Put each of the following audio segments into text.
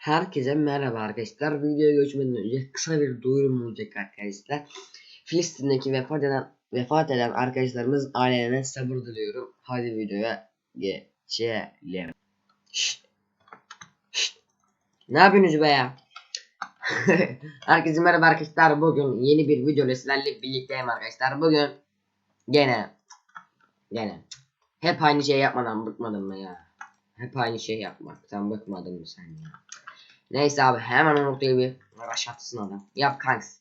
Herkese merhaba arkadaşlar. Videoya geçmeden önce kısa bir duyurum olacak arkadaşlar. Filistin'deki vefat eden vefat eden arkadaşlarımız ailelerine sabır diliyorum. Hadi videoya geçelim. Ne yapıyorsunuz be ya? Herkese merhaba arkadaşlar. Bugün yeni bir video ile sizlerle birlikteyim arkadaşlar. Bugün gene gene hep aynı şey yapmadan bıkmadın mı ya? Hep aynı şey yapmaktan bıkmadın mı sen ya? Neyse abi hemen o noktaya bir raşatsın adam. Yap kanks.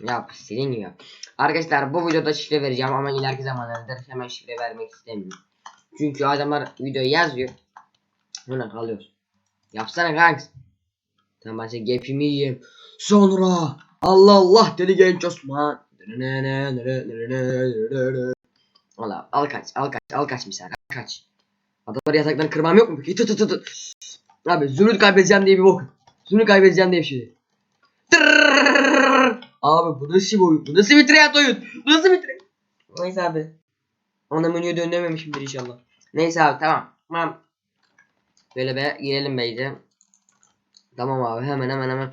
Yap gibi yap. Arkadaşlar bu videoda şifre vereceğim ama ileriki zamanlarda hemen şifre vermek istemiyorum. Çünkü adamlar videoyu yazıyor. Buna kalıyoruz. Yapsana kanks. Tamam ben gapimi yiyeyim. Sonra Allah Allah dedi genç Osman. Valla al kaç al kaç al kaç misal al kaç. Adamlar yataklarını kırmam yok mu tı tı tı. Abi zümrüt kaybedeceğim diye bir bok. Zümrüt kaybedeceğim diye bir şey. Tırrrr. Abi bu nasıl bir oyun? Nasıl bir triyat oyun? Nasıl bir triyat? Neyse abi. Ana menüye döndürmemişimdir inşallah. Neyse abi tamam. Tamam. Böyle be girelim beyce. Tamam abi hemen hemen hemen.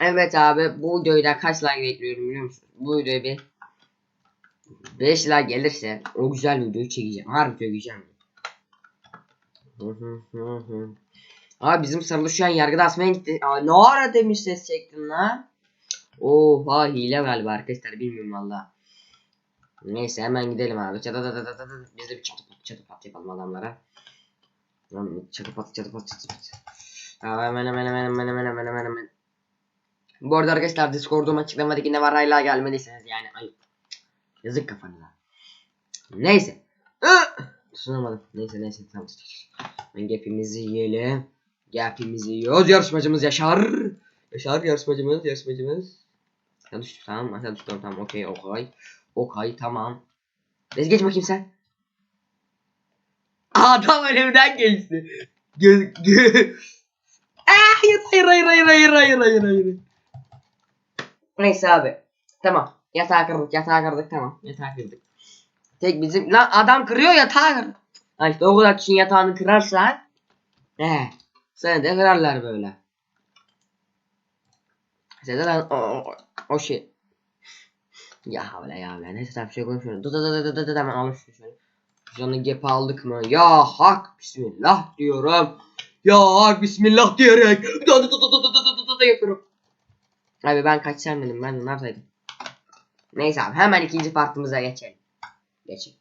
Evet abi bu videoyu da kaç like bekliyorum biliyor musun? Bu videoya bir 5 like gelirse o güzel videoyu çekeceğim. Harbi çekeceğim. Hı hı hı. Abi bizim sarılı şu an yargıda asmaya gitti. Aa, ne ara demiş ses çektin lan? Oha hile galiba arkadaşlar bilmiyorum valla. Neyse hemen gidelim abi. Çatı çatı çatı çatı. Biz de bir çatı pat çatı pat yapalım adamlara. Çatı pat çatı pat çatı pat. Abi hemen hemen hemen hemen hemen hemen hemen hemen. Bu arada arkadaşlar Discord'um açıklamadaki ne var hala gelmediyseniz yani ayıp. Yazık kafanıza. Neyse. Sunamadım. Neyse neyse tamam. Ben gapimizi yiyelim. Gapimizi yiyoruz. Yarışmacımız Yaşar. Yaşar yarışmacımız yarışmacımız. Aşağı düştü tamam aşağı düştü tamam okey okay. Okay tamam. Biz geç bakayım sen. Adam önümden geçti. Gö gö. Ah, hayır hayır hayır hayır hayır hayır hayır. Neyse abi. Tamam. Yatağı kırdık yatağı kırdık tamam. Yatağı kırdık. Tek bizim lan adam kırıyor yatağı kır. Ha işte o kadar kişinin yatağını kırarsan he seni de kırarlar böyle. İşte lan o, o, o şey. Ya havle ya havle neyse tamam şey konuşuyorum. Dı dı dı dı dı dı hemen almış şöyle. Canı gep aldık mı? Ya hak bismillah diyorum. Ya hak bismillah diyerek dı dı dı dı dı dı dı dı dı yapıyorum. Abi ben kaçsam dedim ben ne yapsaydım. Neyse abi hemen ikinci partımıza geçelim. Geçin.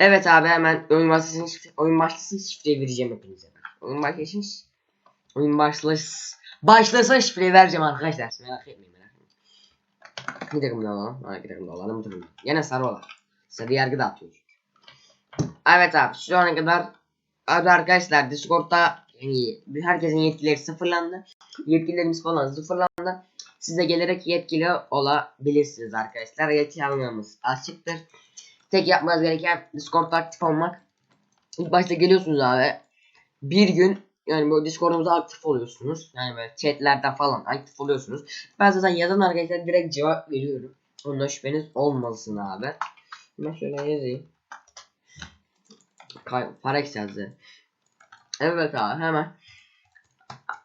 Evet abi hemen oyun başlasın oyun başlasın şifreyi vereceğim hepinize. Oyun başlasın oyun başlasın başlasın şifreyi vereceğim arkadaşlar. Merak etmeyin merak etmeyin. Bir takımda olalım. Ha, bir takımda olalım. Bir takımda. Yine sarı olan. Sarı yargı da atıyor. Evet abi şu ana kadar abi arkadaşlar Discord'da yani herkesin yetkileri sıfırlandı. Yetkilerimiz falan sıfırlandı. Size gelerek yetkili olabilirsiniz arkadaşlar. Yetki almamız açıktır. Tek yapmanız gereken Discord'da aktif olmak. İlk başta geliyorsunuz abi. Bir gün yani böyle Discord'umuza aktif oluyorsunuz. Yani böyle chatlerde falan aktif oluyorsunuz. Ben zaten yazan arkadaşlar direkt cevap veriyorum. Onda şüpheniz olmasın abi. Ben şöyle yazayım. Kay Farex yazdı. Evet abi hemen.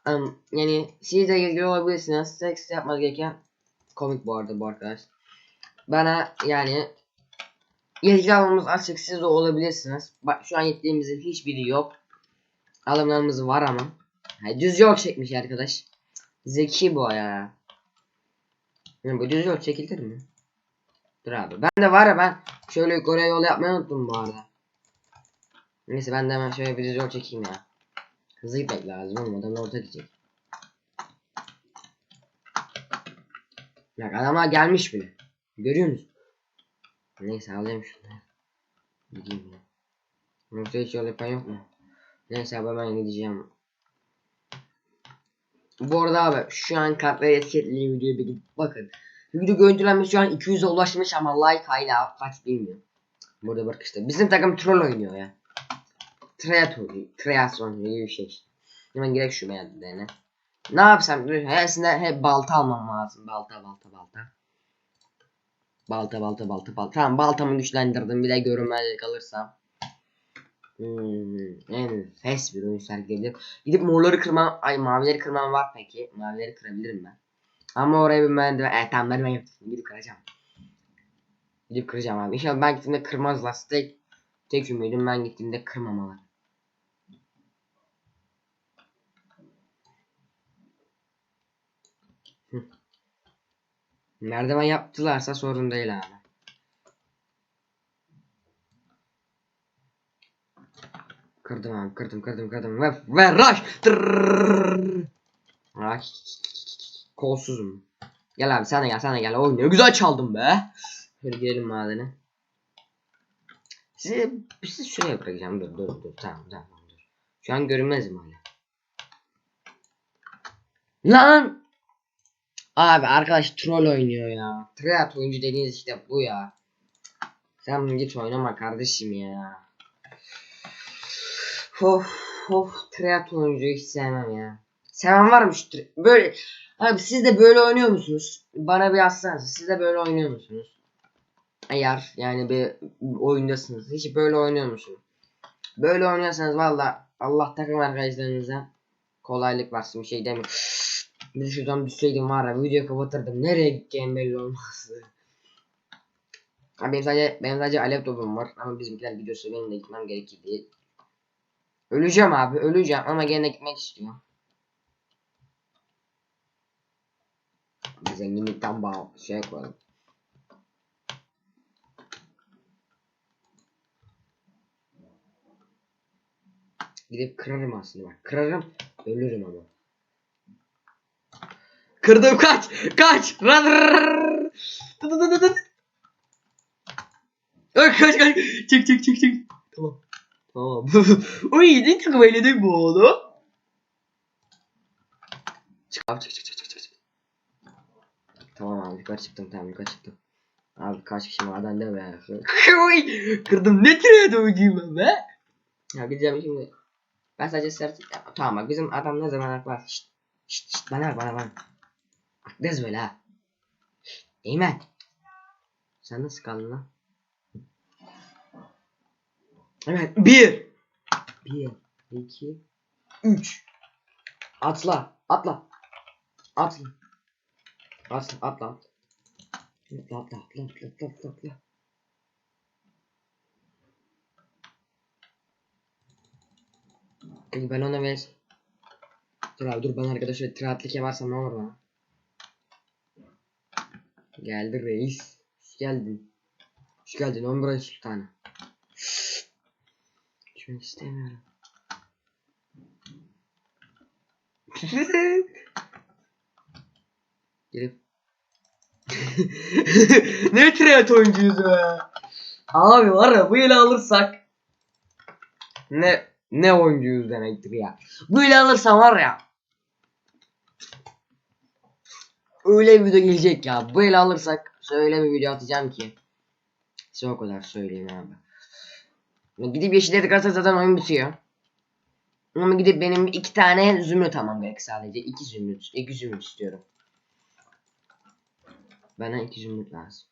Um, yani siz de ilgili olabilirsiniz. Seks yapmanız gereken komik bu arada bu arkadaş. Bana yani Yetki almamız açık siz de olabilirsiniz. Bak şu an yetkilerimizin hiçbiri yok. Alımlarımız var ama. Ha, düz yol çekmiş arkadaş. Zeki bu ya. Yani bu düz yol çekilir mi? Dur abi. Ben de var ya ben şöyle yukarıya yol yapmayı unuttum bu arada. Neyse ben de hemen şöyle bir düz yol çekeyim ya. Hızlı gitmek lazım olmadan orta gidecek. Bak adama gelmiş bile. Görüyor musun? Neyse alayım şunu. Gideyim ya. Yoksa hiç yol yapan yok mu? Neyse abi ben gideceğim. Bu arada abi şu an kartları etiketli videoya bir gidip bakın. Video görüntülenmesi şu an 200'e ulaşmış ama like hala kaç bilmiyorum. Burada bak işte bizim takım troll oynuyor ya. Triathlon, triathlon gibi bir şey. Hemen gerek şu beğendiğine. Ne yapsam? Hepsinde hep balta almam lazım. Balta balta balta. Balta balta balta balta. Tamam baltamı güçlendirdim. Bir de görünmezlik alırsam. Hmm, enfes bir oyun sergileyebilirim. Gidip morları kırmam, ay mavileri kırmam var peki. Mavileri kırabilirim ben. Ama oraya bir merdiven, evet tamam merdiven yaptım. Gidip kıracağım. Gidip kıracağım abi. İnşallah ben gittiğimde kırmazlar. Tek, tek ümidim ben gittiğimde kırmamalar. Merdiven yaptılarsa sorun değil abi. Kırdım abi kırdım kırdım kırdım ve ve rush Tırrrr. rush kolsuzum gel abi sen de gel sen de gel oy ne güzel çaldım be şöyle girelim madene size sizi şuraya bırakacağım dur dur dur tamam tamam dur şu an görünmezim hala lan abi arkadaş troll oynuyor ya triat oyuncu dediğiniz işte bu ya sen git oynama kardeşim ya Of of triat oyuncuyu hiç sevmem ya. Seven tri- Böyle abi siz de böyle oynuyor musunuz? Bana bir yazsanız siz de böyle oynuyor musunuz? Eğer yani bir oyundasınız. Hiç böyle oynuyor musunuz? Böyle oynuyorsanız valla Allah takım arkadaşlarınıza kolaylık versin bir şey demiyorum. Bir şuradan düşseydim var ya videoyu kapatırdım. Nereye gideceğim belli olmazdı. Ha, benim sadece benim sadece alev topum var ama bizimkiler gidiyorsa benim de gitmem gerekir Öleceğim abi öleceğim ama gene gitmek istiyorum. Zenginlikten bağ şey koyalım. Gidip kırarım aslında bak. Kırarım ölürüm ama. Kırdım kaç kaç. Ay, Kaç kaç. Çık çık çık çık. Tamam. Tamam. Uy ne oynadık bu oğlum. Çık abi çık çık çık çık. Tamam abi yukarı çıktım tamam yukarı çıktım. Abi kaç kişi maden de be. Kırdım ne türe oyuncuyum ben be. Ya gideceğim şimdi. Ben sadece sert... Tamam bak bizim adam ne zaman haklı. Şşt, şşt, şşt, bana bana bana. Haklıyız böyle ha. Eymen. Sen nasıl kaldın lan? Evet. Bir. Bir. iki, Üç. Atla. Atla. Atla. Atla. Atla. Atla. Atla. Atla. Atla. Atla. Atla. Atla. Peki ben ona ver. Dur abi dur ben arkadaşlar triatlik yaparsam ne olur bana? Geldi reis. Hoş geldin. Hoş geldin 11 ay sultanı. Düşmek istemiyorum. Girip. ne triat oyuncuyuz be. Abi var ya bu ile alırsak. Ne ne oyuncuyuz demektir ya. Bu ile alırsam var ya. Öyle bir video gelecek ya. Bu ile alırsak öyle bir video atacağım ki. Size o kadar söyleyeyim abi. Gidip yeşilleri tıkarsa zaten oyun bitiyor. Ama gidip benim iki tane zümrüt almam gerek sadece. iki zümrüt. iki zümrüt istiyorum. Bana iki zümrüt lazım.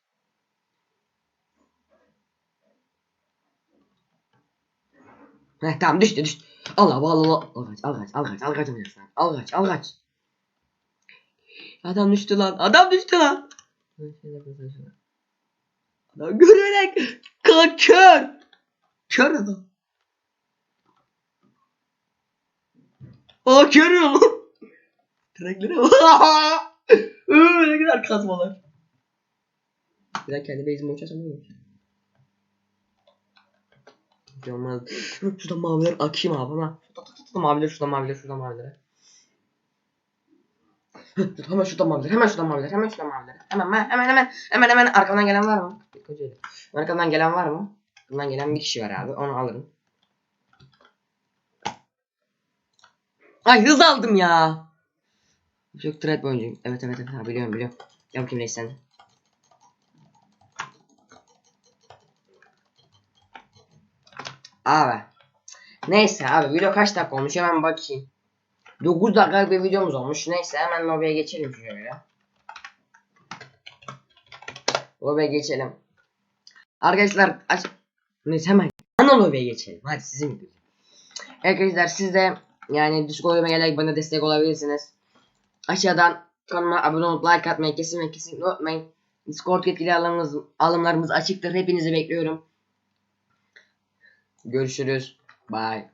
Heh tamam düştü düştü. Al al al al. Al kaç al kaç al kaç al kaç. Al kaç al kaç. Adam düştü lan. Adam düştü lan. Adam görerek kalk kör. Kör adam. Aa ya lan. Iıı, ne kadar kazmalar. Bir daha kendi base'ime uçarsam ne olur? Bir olmaz. Şuradan maviler akayım abi ama. Şuradan maviler, şuradan maviler, şuradan maviler. Hemen şuradan maviler, hemen şuradan maviler, hemen şuradan maviler. Hemen hemen hemen hemen hemen arkamdan gelen var mı? Kocaeli. Arkamdan gelen var mı? Arkamdan gelen bir kişi var abi. Onu alırım. Ay hız aldım ya. Çok trap oyuncuyum. Evet evet evet biliyorum biliyorum. Gel bakayım reis sen. Abi. Neyse abi video kaç dakika olmuş hemen bakayım. 9 dakika bir videomuz olmuş. Neyse hemen lobiye geçelim şöyle. Lobiye geçelim. Arkadaşlar aç. Neyse hemen. ana lobiye geçelim. Hadi sizin gibi. Arkadaşlar siz de yani Discord oyuna gelerek bana destek olabilirsiniz. Aşağıdan kanalıma abone olup like atmayı kesin ve kesinlikle unutmayın. Discord yetkili alımlarımız, alımlarımız açıktır. Hepinizi bekliyorum. Görüşürüz. Bye.